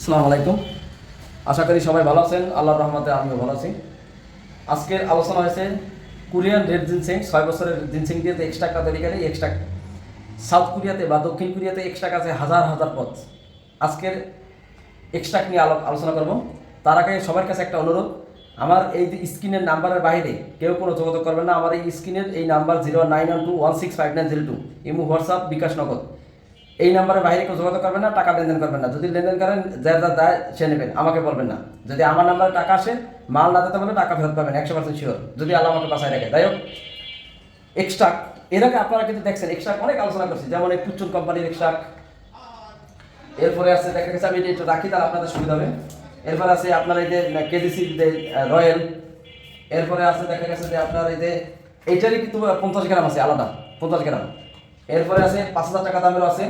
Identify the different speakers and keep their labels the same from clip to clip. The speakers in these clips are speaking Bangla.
Speaker 1: আসসালামু আলাইকুম। আশা করি সবাই ভালো আছেন। আল্লাহর রহমতে আমিও ভালো আছি। আজকের আলোচনা হয়েছে কোরিয়ান রেড জিনসিং। ছয় বছরের জিনসিং দিয়ে এক্সট্রা টাকা তৈরি করে এক্সট্রা সাউথ কোরিয়াতে বা দক্ষিণ কোরিয়াতে এক্সট্রা আছে হাজার হাজার পথ আজকের এক্সট্রা নিয়ে আলো, আলোচনা করব। তার আগে সবার কাছে একটা অনুরোধ। আমার এই যে স্ক্রিনের নাম্বারের বাইরে কেউ কোনো যোগাযোগ করবেন না। আমার এই স্ক্রিনের এই number zero nine one two one six five nine zero two. Imo, WhatsApp, bKash Nagad. এই নাম্বারের বাইরে কেউ যোগাযোগ করবেন না, টাকা লেনদেন করবেন না। যদি লেনদেন করেন যা যা দেয় সে নেবেন, আমাকে বলবেন না। যদি আমার নাম্বারে টাকা আসে, মাল না দিতে বলে টাকা ফেরত পাবেন, একশো পার্সেন্ট শিওর যদি আল্লাহ আমাকে বাসায় রাখে। যাই হোক এক্সট্রা এর আগে আপনারা কিন্তু দেখছেন এক্সট্রা অনেক আলোচনা করছি। যেমন এই পুচুন কোম্পানির এক্সট্রা এরপরে আছে, দেখা গেছে, আমি এটা রাখি, তাহলে আপনাদের সুবিধা হবে। এরপরে আছে আপনার এই যে কেজিসি রয়্যাল এরপরে আছে, দেখা গেছে যে আপনার এই যে, এইটারই কিন্তু পঞ্চাশ গ্রাম আছে, আলাদা, পঞ্চাশ গ্রাম। এরপরে আছে পাঁচ হাজার টাকা দামেরও আছে।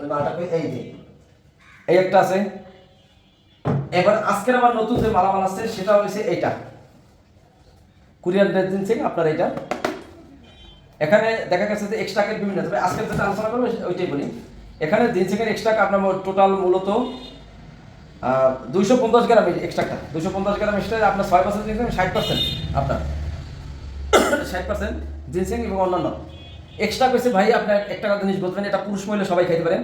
Speaker 1: ওই মালটা? এই যে। এই একটা আছে। এবার আজকের আমার নতুন যে মালামাল আছে সেটা হয়েছে এইটা। কুরিয়ার এজেন্সি আপনার এইটা। এখানে দেখা গেছে যে এক্সট্রা এক্সট্রাকের বিভিন্ন তবে আজকে যেটা আলোচনা করব ওইটাই বলি। এখানে জিনসিংয়ের এক্সট্রাক আপনার টোটাল মূলত দুইশো পঞ্চাশ গ্রাম এক্সট্রাকটা দুইশো পঞ্চাশ গ্রাম এক্সট্রা আপনার ছয় পার্সেন্ট ষাট পার্সেন্ট আপনার। ষাট পার্সেন্ট জিনসিং এবং অন্যান্য। এক্সট্রা পেয়েছে ভাই, আপনার একটা জিনিস বলবেন এটা পুরুষ মহিলা সবাই খাইতে পারেন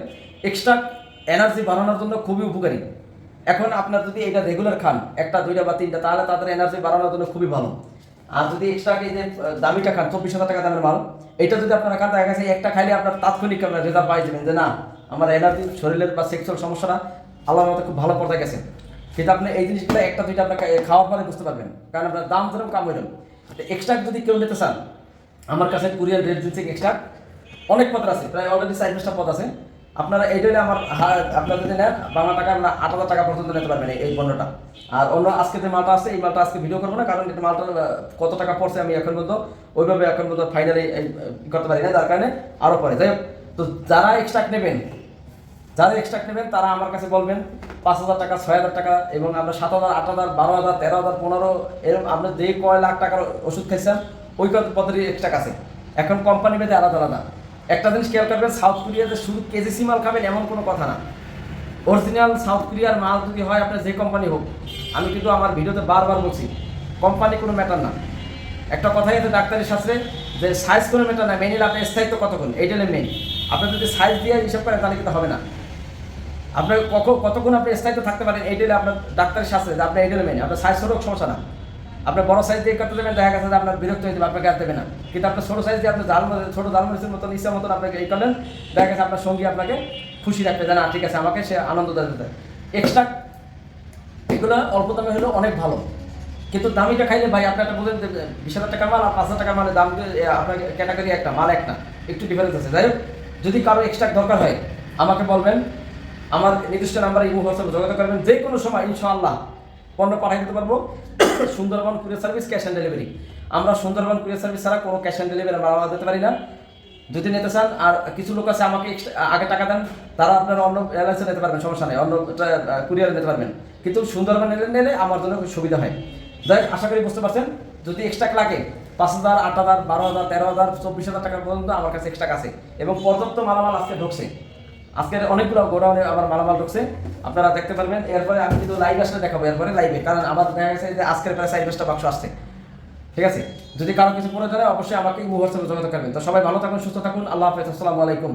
Speaker 1: এক্সট্রা এনার্জি বাড়ানোর জন্য খুবই উপকারী। এখন আপনার যদি এটা রেগুলার খান, একটা, দুইটা বা তিনটা, তাহলে তাদের এনার্জি বাড়ানোর জন্য খুবই ভালো। আর যদি এক্সট্রা এই যে দামিটা খান চব্বিশ হাজার টাকা দামের মাল, এটা যদি আপনারা খান, দেখা গেছে একটা খাইলে আপনার তাৎক্ষণিক আপনার রেজাল্ট পাই যাবেন যে, না, আমার এনার্জি শরীরের বা সেক্সুয়াল সমস্যাটা আল্লাহর মতো খুব ভালো পর্যায়ে গেছে। কিন্তু আপনি এই জিনিসগুলো একটা, দুইটা আপনার খাওয়ার পরে বুঝতে পারবেন, কারণ আপনার দাম যেরকম কাম হইলাম এক্সট্রা যদি কেউ নিতে চান আমার কাছে কুরিয়ার রেট দিচ্ছে এক্সট্রা অনেক পদ আছে, প্রায় অলরেডি চার পাঁচটা পদ আছে। আপনারা এইটা হলে আমার আপনারা যদি নেন, বাংলা টাকা আপনার আট হাজার টাকা পর্যন্ত নিতে পারবেন এই- পণ্যটা। আর অন্য আজকে যে মালটা আছে, এই মালটা আজকে ভিডিও করব না, কারণ এটা মালটা কত টাকা পড়ছে আমি এখন পর্যন্ত ওইভাবে এখন পর্যন্ত ফাইনালি করতে পারি না যার কারণে আরও পরে যাই তো যারা এক্সট্রা নেবেন, যারা এক্সট্রা নেবেন, তারা আমার কাছে বলবেন, পাঁচ হাজার টাকা, ছয় হাজার টাকা এবং আমরা সাত হাজার, আট হাজার, বারো হাজার, তেরো হাজার, পনেরো, এরকম আপনার যে কয় লাখ টাকার ওষুধ খাইছেন ওই পদ্ধতি এক্সট্রা আছে এখন কোম্পানি ভেদে আলাদা আলাদা। একটা জিনিস খেয়াল করবেন সাউথ কোরিয়াতে শুধু কেজিসি মাল খাবেন এমন কোনো কথা না। অরিজিনাল সাউথ কোরিয়ার মাল যদি হয় আপনার যে কোম্পানি হোক, আমি কিন্তু আমার ভিডিওতে বারবার বলছি কোম্পানি কোনো ম্যাটার না। একটা কথাই আছে ডাক্তারের শাস্ত্রে, যে সাইজ কোনো ম্যাটার না মেনিল আপনার স্থায়িত্ব কতক্ষণ? এইটা মেন আপনি যদি সাইজ দিয়ে হিসাব করেন, তাহলে কিন্তু হবে না। আপনার কখন কতক্ষণ আপনি স্থায়িত্ব থাকতে পারেন, এইটা আপনার ডাক্তারের শাস্ত্রে, যে আপনার এইটা মেনে আপনার সাইজ ছোটো সমস্যা না। আপনার বড় সাইজ দিয়ে করতে দেবেন দেখা গেছে যে আপনার বিরক্ত হয়ে যাবে আপনাকে আর দেবে না। কিন্তু আপনার ছোটো সাইজ দিয়ে আপনি জাল ছোটো জাল মরিচের মতন ইচ্ছা মতন আপনাকে এই করলেন। দেখা গেছে আপনার সঙ্গী আপনাকে খুশি রাখবে যে না ঠিক আছে আমাকে সে আনন্দ দেবে এক্সট্রা এগুলো অল্প দামে হলেও অনেক ভালো। কিন্তু দামিটা খাইলে ভাই আপনি একটা বলেন বিশ হাজার টাকার মাল আর পাঁচ হাজার টাকার মালের দাম দিয়ে, আপনার ক্যাটাগরি একটা মাল একটা। একটু ডিফারেন্স আছে। যাই হোক যদি কারও এক্সট্রা দরকার হয় আমাকে বলবেন। আমার নির্দিষ্ট নাম্বারে ইমো হোয়াটসঅ্যাপে যোগাযোগ করবেন। যে কোনো সময় ইনশাআল্লাহ পণ্য পাঠিয়ে দিতে পারব। Sundarban courier service cash on delivery. আমরা সুন্দরবন কুরিয়ার সার্ভিস ছাড়া কোনো ক্যাশ অন ডেলিভারি আমরা দিতে পারি না। যদি নিতে চান আর কিছু লোক আছে আমাকে আগে টাকা দেন তারা আপনারা অন্য এয়ারলাইন্সে নিতে পারবেন সমস্যা নেই অন্য কুরিয়ারে নিতে পারবেন। কিন্তু সুন্দরবন নিলে নিলে আমার জন্য খুব সুবিধা হয়। যাই হোক, আশা করি বুঝতে পারছেন যদি এক্সট্রা লাগে পাঁচ হাজার আট হাজার বারো হাজার তেরো হাজার চব্বিশ হাজার টাকা পর্যন্ত আমার কাছে এক্সট্রা আছে। এবং পর্যাপ্ত মালামাল আজকে ঢুকছে। আজকের অনেকগুলো গোডাউনে আবার মালামাল ঢুকছে। আপনারা দেখতে পারবেন। এরপরে আমি কিন্তু লাইভ আসলে দেখাবো, এরপরে লাইভে কারণ আমার দেখা গেছে যে আজকের প্রায় চার পাঁচটা বাক্স আসছে। ঠিক আছে? যদি কারও কিছু পড়ে যায় অবশ্যই আমাকে হোয়াটসঅ্যাপে যোগাযোগ করবেন। তো সবাই ভালো থাকুন, সুস্থ থাকুন। আল্লাহ হাফেজ। আসসালামু আলাইকুম।